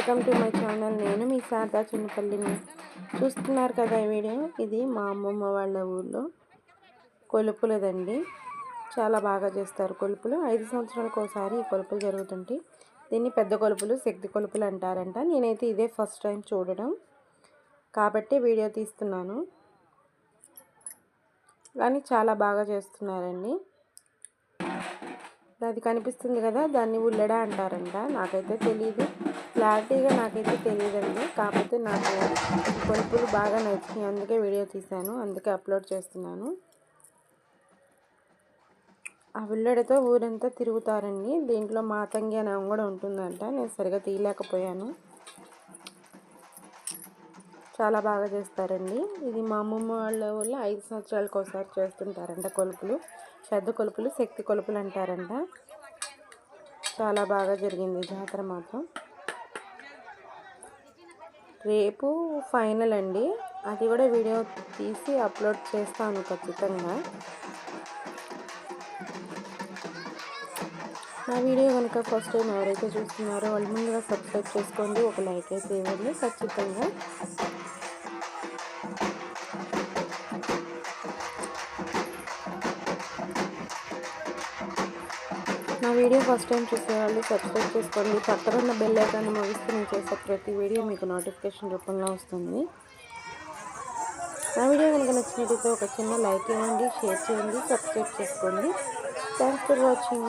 Welcome to my channel నేను మీ శారదా చిన్నపల్లిని చూస్తున్నారు కదా ఈ వీడియో. ఇది మా అమ్మమ్మ వాళ్ళ ఊళ్ళో కొలుపులదండి. చాలా బాగా చేస్తారు కొలుపులు. ఐదు సంవత్సరాలకు ఒకసారి ఈ కొలుపులు జరుగుతుంటాయి. దీన్ని పెద్ద కొలుపులు శక్తి కొలుపులు అంటారంట. నేనైతే ఇదే ఫస్ట్ టైం చూడడం. కాబట్టి వీడియో తీస్తున్నాను. కానీ చాలా బాగా చేస్తున్నారండి. అది కనిపిస్తుంది కదా దాన్ని ఉల్లడ అంటారంట. నాకైతే తెలియదు క్లారిటీగా నాకైతే తెలియదండి కాకపోతే నాకు కొలుపులు బాగా నచ్చినాయి. అందుకే వీడియో తీశాను. అందుకే అప్లోడ్ చేస్తున్నాను. ఆ విల్లడితో ఊరంతా తిరుగుతారండి. దీంట్లో మాతంగి అనే కూడా ఉంటుందంట. నేను సరిగా తీయలేకపోయాను. చాలా బాగా చేస్తారండి. ఇది మా అమ్మమ్మ వాళ్ళ వల్ల ఐదు సంవత్సరాలకు ఒకసారి చేస్తుంటారంట కొలుపులు. పెద్ద కొలుపులు శక్తి కొలుపులు అంటారంట. చాలా బాగా జరిగింది జాతర మాత్రం. రేపు ఫైనల్ అండి. అది కూడా వీడియో తీసి అప్లోడ్ చేస్తాను ఖచ్చితంగా. నా వీడియో కనుక ఫస్ట్ టైం ఎవరైతే చూస్తున్నారో వాళ్ళు ముందుగా సబ్స్క్రైబ్ చేసుకోండి. ఒక లైక్ అయితే ఇవ్వండి ఖచ్చితంగా. నా వీడియో ఫస్ట్ టైం చూసే వాళ్ళు సబ్స్క్రైబ్ చేసుకోండి. పక్కన ఉన్న బెల్ ఐకాన్ ముగిస్తే నేను చేసే ప్రతి వీడియో మీకు నోటిఫికేషన్ రూపంలో వస్తుంది. నా వీడియో కనుక నచ్చినట్టయితే ఒక చిన్న లైక్ ఇవ్వండి షేర్ చేయండి సబ్స్క్రైబ్ చేసుకోండి. Thanks for watching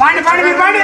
பாடு பாடு நீ பாடு